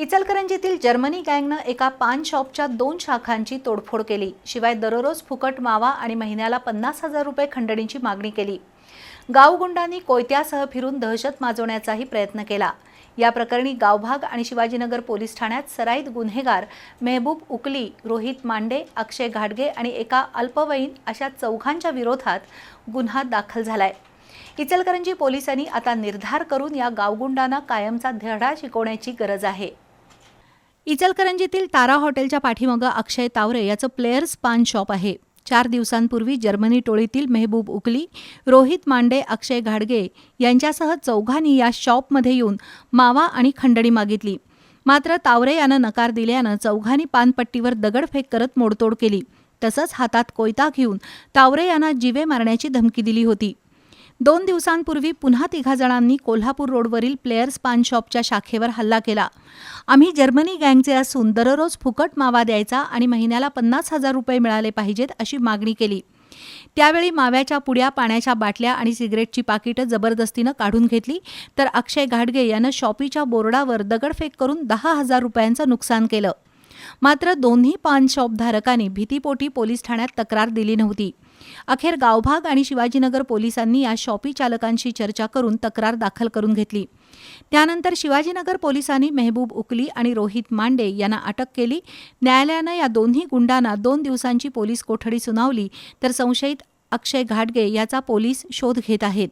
इचलकरंजीतील Germany गँगनं एका पान शॉपच्या दोन शाखांची तोडफोड केली. शिवाय दररोज फुकट मावा आणि महिन्याला पन्नास हजार रुपये खंडणीची मागणी केली. गावगुंडांनी कोयत्यासह फिरून दहशत माजवण्याचाही प्रयत्न केला. या प्रकरणी गावभाग आणि शिवाजीनगर पोलीस ठाण्यात सराईत गुन्हेगार मेहबूब उकली रोहित मांडे अक्षय घाटगे आणि एका अल्पवयीन अशा चौघांच्या विरोधात गुन्हा दाखल झालाय. इचलकरंजी पोलिसांनी आता निर्धार करून या गावगुंडांना कायमचा धडा शिकवण्याची गरज आहे. इचलकरंजीतील तारा हॉटेलच्या पाठीमागं अक्षय तावरे याचं प्लेयर्स पान शॉप आहे. चार दिवसांपूर्वी जर्मनी टोळीतील मेहबूब उकली रोहित मांडे अक्षय घाडगे यांच्यासह चौघांनी या शॉपमध्ये येऊन मावा आणि खंडणी मागितली. मात्र तावरे यानं नकार दिल्यानं चौघांनी पानपट्टीवर दगडफेक करत मोडतोड केली. तसंच हातात कोयता घेऊन तावरे यांना जीवे मारण्याची धमकी दिली होती. दोन दिवसांपूर्वी पुन्हा तिघा जणांनी कोल्हापूर रोडवरील प्लेयर्स पान शॉपच्या शाखेवर हल्ला केला. आम्ही जर्मनी गँगचे असून दररोज फुकट मावा द्यायचा आणि महिन्याला पन्नास हजार रुपये मिळाले पाहिजेत अशी मागणी केली. त्यावेळी माव्याच्या पुड्या पाण्याच्या बाटल्या आणि सिगरेटची पाकिटं जबरदस्तीनं काढून घेतली तर अक्षय घाटगे यानं शॉपीच्या बोर्डावर दगडफेक करून दहा हजार रुपयांचं नुकसान केलं. मात्र दोन्ही पान शॉपधारकांनी भीतीपोटी पोलीस ठाण्यात तक्रार दिली नव्हती. अखेर गावभाग आणि शिवाजीनगर पोलिसांनी या शॉपी चालकांशी चर्चा करून तक्रार दाखल करून घेतली. त्यानंतर शिवाजीनगर पोलिसांनी मेहबूब उकली आणि रोहित मांडे यांना अटक केली. न्यायालयानं या दोन्ही गुंडांना दोन दिवसांची पोलीस कोठडी सुनावली तर संशयित अक्षय घाटगे याचा पोलीस शोध घेत आहेत.